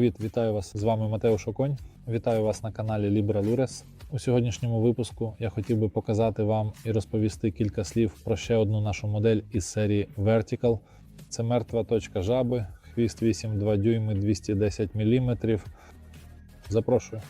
Привіт, вітаю вас! З вами Матео Шоконь. Вітаю вас на каналі Libra Lures. У сьогоднішньому випуску я хотів би показати вам і розповісти кілька слів про ще одну нашу модель із серії Vertical. Це мертва точка жаби, хвіст 8,2 дюйми 210 мм. Запрошую.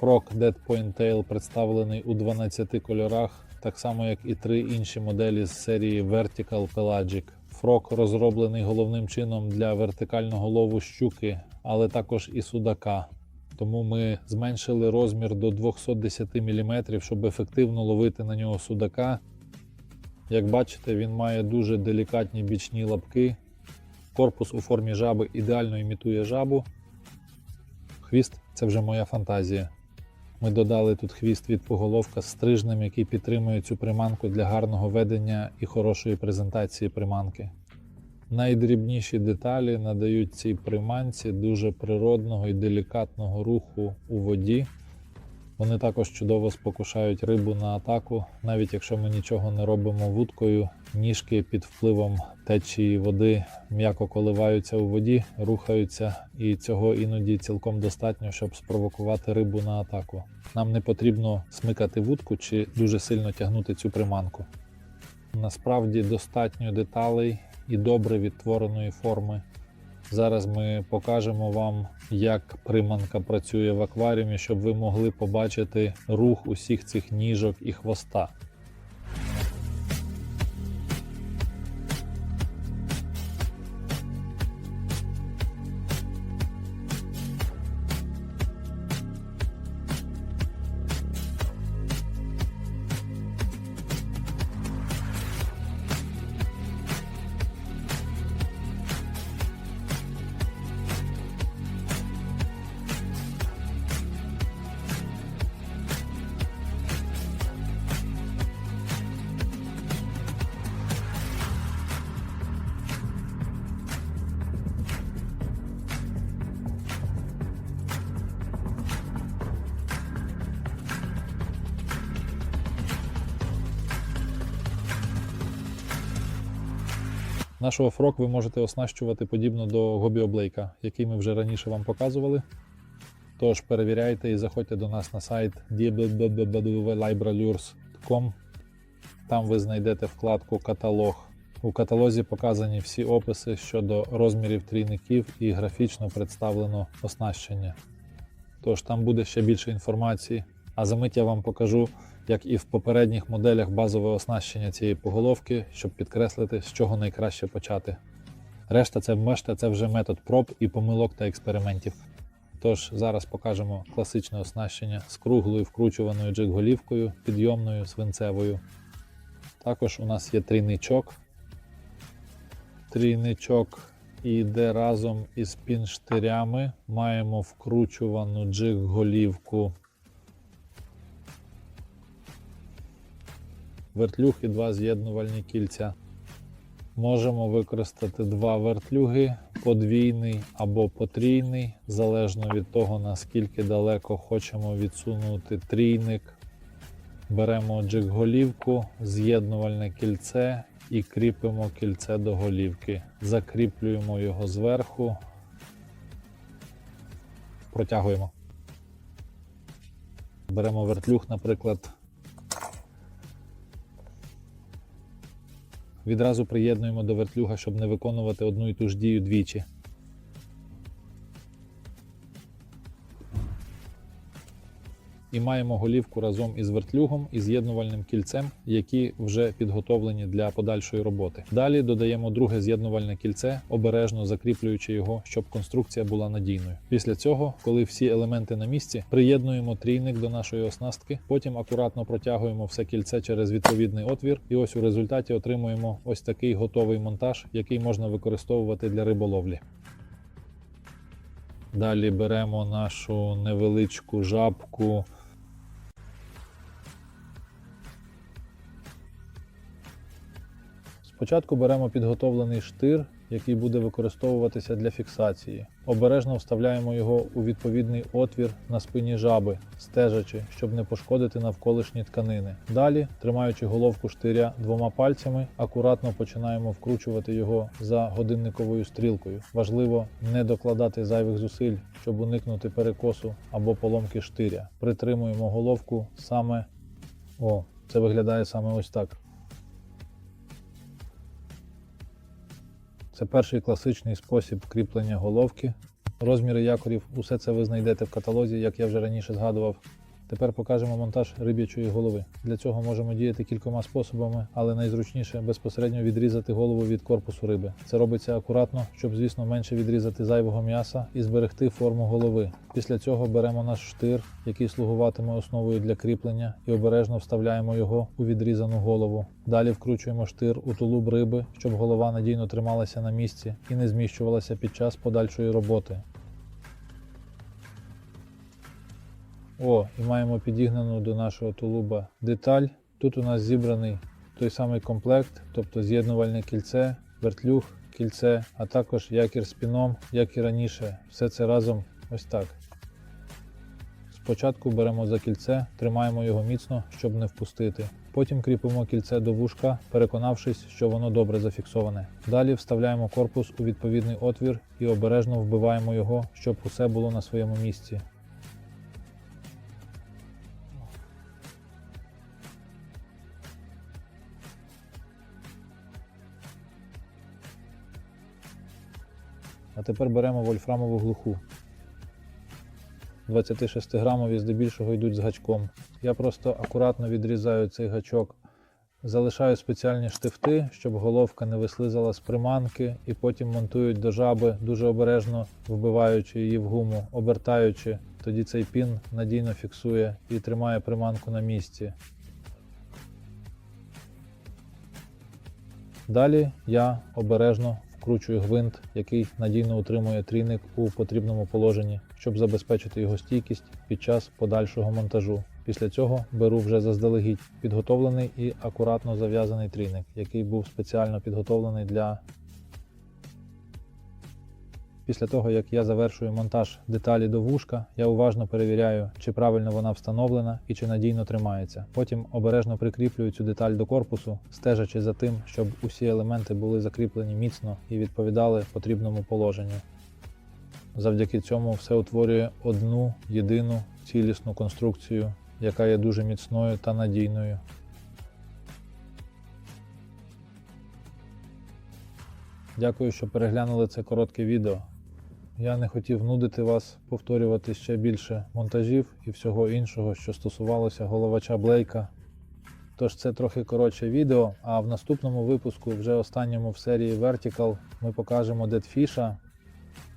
Frog Dead Point Tail представлений у 12 кольорах, так само як і три інші моделі з серії Vertical Pelagic. Фрок розроблений головним чином для вертикального лову щуки, але також і судака. Тому ми зменшили розмір до 210 мм, щоб ефективно ловити на нього судака. Як бачите, він має дуже делікатні бічні лапки. Корпус у формі жаби ідеально імітує жабу. Хвіст це вже моя фантазія. Ми додали тут хвіст від поголовка з стрижнем, який підтримує цю приманку для гарного ведення і хорошої презентації приманки. Найдрібніші деталі надають цій приманці дуже природного і делікатного руху у воді. Вони також чудово спокушають рибу на атаку, навіть якщо ми нічого не робимо вудкою, ніжки під впливом течії води м'яко коливаються у воді, рухаються, і цього іноді цілком достатньо, щоб спровокувати рибу на атаку. Нам не потрібно смикати вудку чи дуже сильно тягнути цю приманку. Насправді достатньо деталей і добре відтвореної форми. Зараз ми покажемо вам, як приманка працює в акваріумі, щоб ви могли побачити рух усіх цих ніжок і хвоста. Нашого фрок ви можете оснащувати подібно до Гобі Облейка, який ми вже раніше вам показували. Тож перевіряйте і заходьте до нас на сайт www.libralures.com. Там ви знайдете вкладку Каталог. У каталозі показані всі описи щодо розмірів трійників і графічно представлено оснащення. Тож там буде ще більше інформації. А за мить я вам покажу, як і в попередніх моделях базове оснащення цієї поголовки, щоб підкреслити, з чого найкраще почати. Решта це вмешта, це вже метод проб і помилок та експериментів. Тож зараз покажемо класичне оснащення з круглою вкручуваною джиг-голівкою, підйомною свинцевою. Також у нас є трійничок. Трійничок йде разом із пінштирями. Маємо вкручувану джиг-голівку. Вертлюг і два з'єднувальні кільця. Можемо використати два вертлюги, подвійний або потрійний, залежно від того, наскільки далеко хочемо відсунути трійник. Беремо джик-голівку, з'єднувальне кільце і кріпимо кільце до голівки. Закріплюємо його зверху, протягуємо. Беремо вертлюг, наприклад. Відразу приєднуємо до вертлюга, щоб не виконувати одну і ту ж дію двічі. І маємо голівку разом із вертлюгом і з'єднувальним кільцем, які вже підготовлені для подальшої роботи. Далі додаємо друге з'єднувальне кільце, обережно закріплюючи його, щоб конструкція була надійною. Після цього, коли всі елементи на місці, приєднуємо трійник до нашої оснастки, потім акуратно протягуємо все кільце через відповідний отвір, і ось у результаті отримуємо ось такий готовий монтаж, який можна використовувати для риболовлі. Далі беремо нашу невеличку жабку. Спочатку беремо підготовлений штир який буде використовуватися для фіксації. Обережно вставляємо його у відповідний отвір на спині жаби, стежачи, щоб не пошкодити навколишні тканини. Далі, тримаючи головку штиря двома пальцями, акуратно починаємо вкручувати його за годинниковою стрілкою. Важливо не докладати зайвих зусиль, щоб уникнути перекосу або поломки штиря. Притримуємо головку саме. О, це виглядає саме ось так. Це перший класичний спосіб кріплення головки. Розміри якорів, усе це ви знайдете в каталозі, як я вже раніше згадував. Тепер покажемо монтаж риб'ячої голови. Для цього можемо діяти кількома способами, але найзручніше безпосередньо відрізати голову від корпусу риби. Це робиться акуратно, щоб, звісно, менше відрізати зайвого м'яса і зберегти форму голови. Після цього беремо наш штир, який слугуватиме основою для кріплення, і обережно вставляємо його у відрізану голову. Далі вкручуємо штир у тулуб риби, щоб голова надійно трималася на місці і не зміщувалася під час подальшої роботи. О, і маємо підігнану до нашого тулуба деталь. Тут у нас зібраний той самий комплект, тобто з'єднувальне кільце, вертлюг, кільце, а також якір з піном, як і раніше. Все це разом ось так. Спочатку беремо за кільце, тримаємо його міцно, щоб не впустити. Потім кріпимо кільце до вушка, переконавшись, що воно добре зафіксоване. Далі вставляємо корпус у відповідний отвір і обережно вбиваємо його, щоб усе було на своєму місці. А тепер беремо вольфрамову глуху. 26 грамові здебільшого йдуть з гачком. Я просто акуратно відрізаю цей гачок, залишаю спеціальні штифти, щоб головка не вислизала з приманки, і потім монтують до жаби, дуже обережно вбиваючи її в гуму, обертаючи. Тоді цей пін надійно фіксує і тримає приманку на місці. Далі я обережно вкручую гвинт, який надійно утримує трійник у потрібному положенні, щоб забезпечити його стійкість під час подальшого монтажу. Після цього беру вже заздалегідь підготовлений і акуратно зав'язаний трійник, який був спеціально підготовлений для. Після того, як я завершую монтаж деталі до вушка, я уважно перевіряю, чи правильно вона встановлена і чи надійно тримається. Потім обережно прикріплюю цю деталь до корпусу, стежачи за тим, щоб усі елементи були закріплені міцно і відповідали потрібному положенню. Завдяки цьому все утворює одну єдину цілісну конструкцію, яка є дуже міцною та надійною. Дякую, що переглянули це коротке відео. Я не хотів нудити вас, повторювати ще більше монтажів і всього іншого, що стосувалося головача Блейка. Тож це трохи коротше відео, а в наступному випуску, вже останньому в серії Vertical, ми покажемо Deadfish.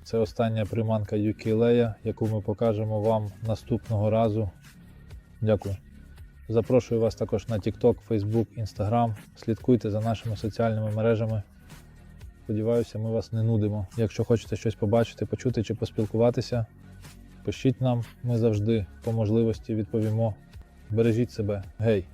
Це остання приманка Юкілея, яку ми покажемо вам наступного разу. Дякую. Запрошую вас також на TikTok, Facebook, Instagram. Слідкуйте за нашими соціальними мережами. Сподіваюся, ми вас не нудимо. Якщо хочете щось побачити, почути чи поспілкуватися, пишіть нам, ми завжди по можливості відповімо. Бережіть себе, гей!